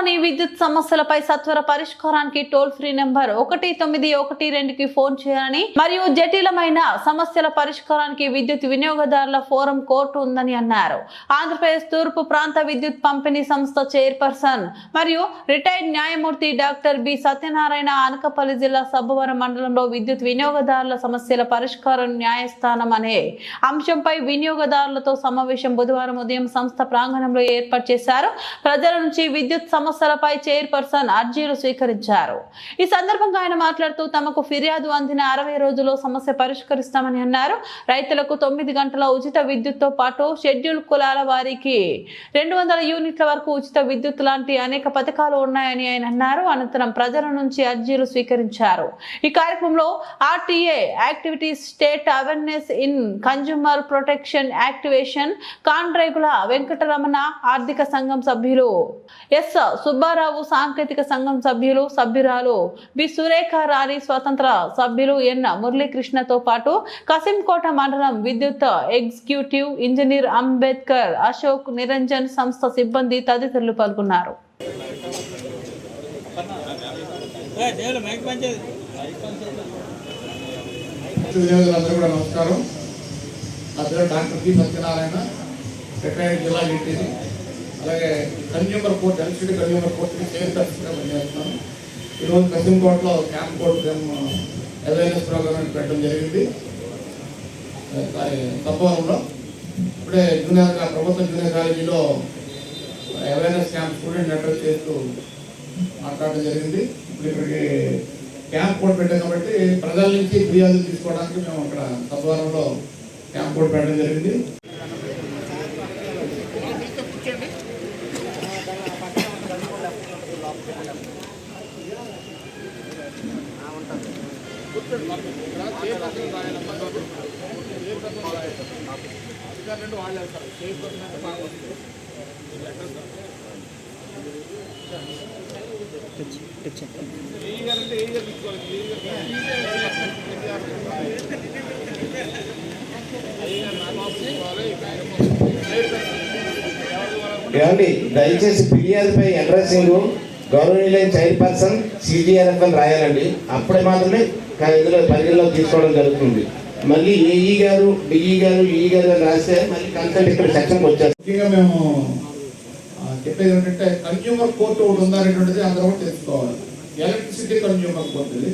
మండలంలోని విద్యుత్ సమస్యలపై సత్వర పరిష్కారానికి టోల్ ఫ్రీ నెంబర్ ఒకటి తొమ్మిది ఒకటి రెండుకి ఫోన్ చేయాలని మరియు జటిలమైన సమస్యల పరిష్కారానికి విద్యుత్ వినియోగదారుల ఫోరం కోర్టు ఉందని అన్నారు. ఆంధ్రప్రదేశ్ తూర్పు ప్రాంత విద్యుత్ పంపిణీ సంస్థ చైర్పర్సన్ మరియు రిటైర్డ్ న్యాయమూర్తి డాక్టర్ బి సత్యనారాయణ అనకపల్లి జిల్లా సబ్బవరం మండలంలో విద్యుత్ వినియోగదారుల సమస్యల పరిష్కారం న్యాయస్థానం అనే అంశంపై వినియోగదారులతో సమావేశం బుధవారం ఉదయం సంస్థ ప్రాంగణంలో ఏర్పాటు చేశారు. ప్రజల నుంచి విద్యుత్ సమస్యలపై చైర్పర్సన్ అర్జీలు స్వీకరించారు. ఈ సందర్భంగా ఆయన మాట్లాడుతూ తమకు ఫిర్యాదు అందిన అరవై రోజుల్లో సమస్య పరిష్కరిస్తామని అన్నారు. రైతులకు తొమ్మిది గంటల ఉచిత విద్యుత్తో పాటు షెడ్యూల్ కులాల వారికి రెండు వందల యూనిట్ల వరకు ఉచిత విద్యుత్ లాంటి అనేక పథకాలు ఉన్నాయని ఆయన అన్నారు. అనంతరం ప్రజల నుంచి అర్జీలు స్వీకరించారు. ఈ కార్యక్రమంలో RTA activities state awareness in consumer protection activation Kandregula Venkataramana ఆర్థిక సంఘం సభ్యులు ఎస్ సుబ్బారావు సాంకేతిక సంఘం సభ్యులు సభ్యురాలు బి. సురేఖ రాణి స్వతంత్ర సభ్యులు ఎన్. మురళీకృష్ణతో పాటు కసింకోట మండలం విద్యుత్ ఎగ్జిక్యూటివ్ ఇంజనీర్ అంబేద్కర్ అశోక్ నిరంజన్ సంస్థ సిబ్బంది తదితరులు పాల్గొన్నారు. కూడా నమస్కారం డాక్టర్ పి సత్యనారాయణ రిటైర్డ్ జిల్లా అలాగే కన్జ్యూమర్ కోర్ట్ ఎలక్ట్రిసిటీ కన్జ్యూమర్ కోర్టుకి చైర్పర్సన్గా పనిచేస్తున్నాను ఈరోజు కసింకోట్లో క్యాంప్ కోర్ట్ అవేర్నెస్ ప్రోగ్రామ్ పెట్టడం జరిగింది. తప్పవరంలో ఇప్పుడే జూనియర్ ప్రభుత్వ జూనియర్ కాలేజీలో అవేర్నెస్ క్యాంప్ స్టూడెంట్ అడ్రస్ చేస్తూ మాట్లాడడం జరిగింది. ఇప్పుడు ఇక్కడికి క్యాంప్ కోడ్ పెట్టాం కాబట్టి ప్రజల నుంచి ఫిర్యాదులు తీసుకోవడానికి మేము అక్కడ తద్వారంలో క్యాంప్ కోడ్ పెట్టడం జరిగింది. ఏమండి దయచేసి ఫిర్యాదుపై అడ్రస్సింగ్ గౌరవనీయులైన చైర్పర్సన్ సిజిఆర్ఎఫ్ఎల్ అని రాయాలండి. అప్పుడే మాత్రమే ఇందులో పరిగణలో తీసుకోవడం జరుగుతుంది. మళ్ళీ ఏఈ గారు డిఈ గారు ఈ గారు అని రాస్తే మళ్ళీ కన్సల్ట్ ఇక్కడ సెక్షన్కి వచ్చారు ముఖ్యంగా మేము చెప్పేది ఏంటంటే కన్జ్యూమర్ కోర్టు ఒకటి ఉందనేటువంటిది అందరూ కూడా తెలుసుకోవాలి. ఎలక్ట్రిసిటీ కన్జ్యూమర్ కోర్టు ఇది.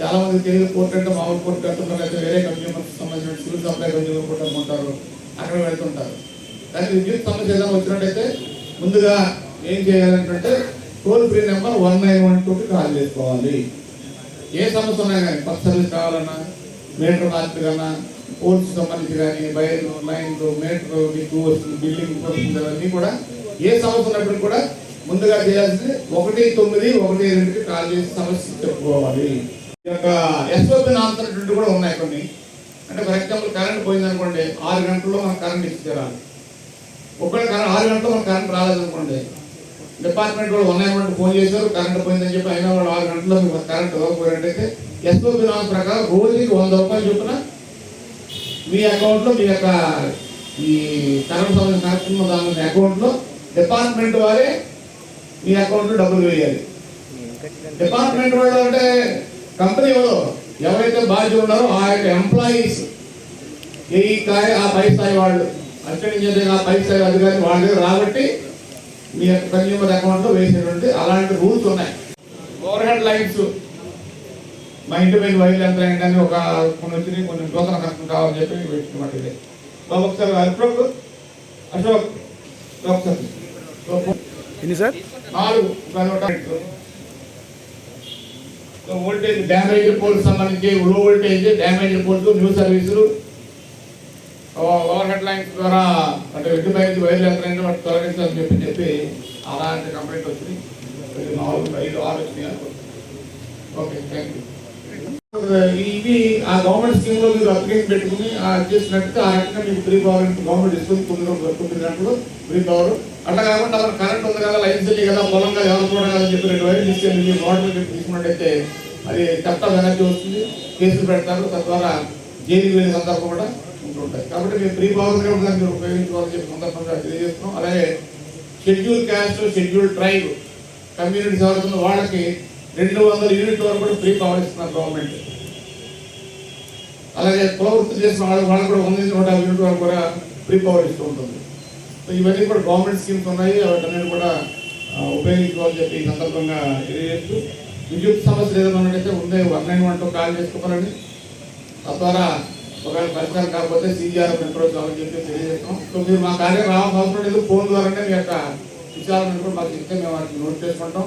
చాలా మంది తెలియదు కోర్టు అంటే మామూలు కోర్టు అంటున్నారు అయితే వేరే కన్జ్యూమర్కి సంబంధించిన సివిల్ సప్లై కన్జ్యూమర్ కోర్టు అనుకుంటారు అక్కడ వెళ్తుంటారు. కానీ విద్యుత్ సమస్య ఏదైనా వచ్చినట్టయితే ముందుగా ఏం చేయాలంటే toll free number one nine one టూకి కాల్ చేసుకోవాలి. ఏ సమస్య ఉన్నా కానీ బస్ సర్వీస్ కావాలన్నా మీటర్ మార్పు కన్నా పోల్స్ సంబంధించి కానీ వైర్లు లైన్లు మీటర్ మీకు వస్తుంది బిల్డింగ్ వస్తుంది అవన్నీ కూడా ఏ సమస్య ఉన్నప్పటికీ కూడా ముందుగా చేయాల్సింది ఒకటి తొమ్మిది ఒకటి రెండుకి కాల్ చేసి సమస్య చెప్పుకోవాలి. ఈ యొక్క ఎస్ఓపి నాంతరటువంటి కూడా ఉన్నాయి కొన్ని. అంటే ఫర్ ఎగ్జాంపుల్ కరెంట్ పోయింది అనుకోండి ఆరు గంటల్లో మనకు కరెంట్ ఇచ్చి తీరాలి ఒకవేళ కరెంట్ ఆరు గంటల్లో మనకు కరెంట్ రాలేదనుకోండి డిపార్ట్మెంట్ వాళ్ళు వన్ నైన్ ఫోన్ చేశారు కరెంట్ పోయిందని చెప్పి అయినా వాళ్ళు ఆరు గంటల్లో మీకు కరెంట్ ఇవ్వకపోయినట్టయితే ఎస్ఓపి నామ ప్రకారం రోజుకి వంద రూపాయలు చొప్పున మీ అకౌంట్లో మీ యొక్క ఈ కరెంట్ సంబంధించిన కనెక్షన్ దాని అకౌంట్లో డిపార్ట్మెంట్ వారే మీ అకౌంట్లో డబ్బులు వేయాలి. డిపార్ట్మెంట్ వాళ్ళు అంటే కంపెనీ వాళ్ళు ఎవరైతే బాధ్యత ఉన్నారో ఆ యొక్క ఎంప్లాయీస్ ఈ కాయ ఆ పై స్థాయి వాళ్ళు అత్యంత ఆ పై స్థాయి అధికారి వాళ్ళ రాబట్టి మీ కన్జ్యూమర్ అకౌంట్లో వేసేటువంటి అలాంటి రూల్స్ ఉన్నాయి. ఓవర్ హెడ్ లైన్స్ మా ఇంటి మీద వైర్లు ఎంత అయిందని ఒక కొన్ని వచ్చినాయి కొన్ని నూతన కష్టం కావాలని చెప్పి పెట్టుకున్నమాట ఇది ఒకసారి అశోక్ అశోక్ ఒకసారి ఎన్ని సార్? నాలుగు. వోల్టేజ్ డ్యామేజ్ పోల్స్ సంబంధించి low voltage damage poles new సర్వీసులు ఓవర్ హెడ్ లైన్స్ ద్వారా అంటే రెడ్డి మైజ్ వైర్లు ఎంత వాటి తొలగించాలని చెప్పి చెప్పి అలాంటి కంప్లైంట్ వచ్చింది. నాలుగు ఐదు ఆరు వచ్చినాయి ఓకే థ్యాంక్ యూ ఇవి ఆ గవర్నమెంట్ స్కీమ్లో మీరు అప్లికేషన్ పెట్టుకుని ఆ చేసినట్టు ఆ రకంగా మీకు ఫ్రీ పవర్ గవర్నమెంట్ ఇస్తుంది తొమ్మిది రోజులు ఫ్రీ పవర్. అట్లా కాకుండా అసలు కరెంట్ ఉంది కదా లైన్స్ వెళ్ళి కదా పొలంగా ఎవరు చూడాలి చెప్పి రెండు వైర్లు తీసుకెళ్ళి మీరు వాటర్ చెప్పి తీసుకున్నట్టయితే అది చట్ట వెనక్కి వస్తుంది. కేసులు పెడతారు. తద్వారా జైలుకి వెళ్ళిన సందర్భం కూడా ఉంటుంటాయి. కాబట్టి మేము ఫ్రీ పవర్ కూడా దాన్ని ఉపయోగించుకోవాలని చెప్పి సందర్భంగా తెలియజేస్తున్నాం. అలాగే schedule caste schedule tribe communities ఎవరుతున్న వాళ్ళకి రెండు వందల యూనిట్ వరకు కూడా ఫ్రీ పవర్ ఇస్తున్నారు గవర్నమెంట్ అలాగే కులవృత్తి చేసిన వాళ్ళు వాళ్ళు కూడా వంద నూట యాభై యూనిట్ వరకు కూడా ఫ్రీ పవర్ ఇస్తూ ఉంటుంది. సో ఇవన్నీ కూడా గవర్నమెంట్ స్కీమ్స్ ఉన్నాయి. వాటన్నిటి కూడా ఉపయోగించుకోవాలని చెప్పి ఈ సందర్భంగా తెలియజేస్తూ విద్యుత్ సమస్యలు ఏదైనా ఉన్నట్టయితే ఉందే one nine one two call చేసుకోవాలని తద్వారా ఒకవేళ పరిష్కారం కాకపోతే సీజీఆర్ మెట్రోస్ అని చెప్పి తెలియజేస్తాం. సో మీరు మా కార్యం రావాల్సిన అవసరం లేదు ఫోన్ ద్వారానే మీ యొక్క విచారణ కూడా మాకు చెప్తే మేము వాటిని నోట్ చేసుకుంటాం.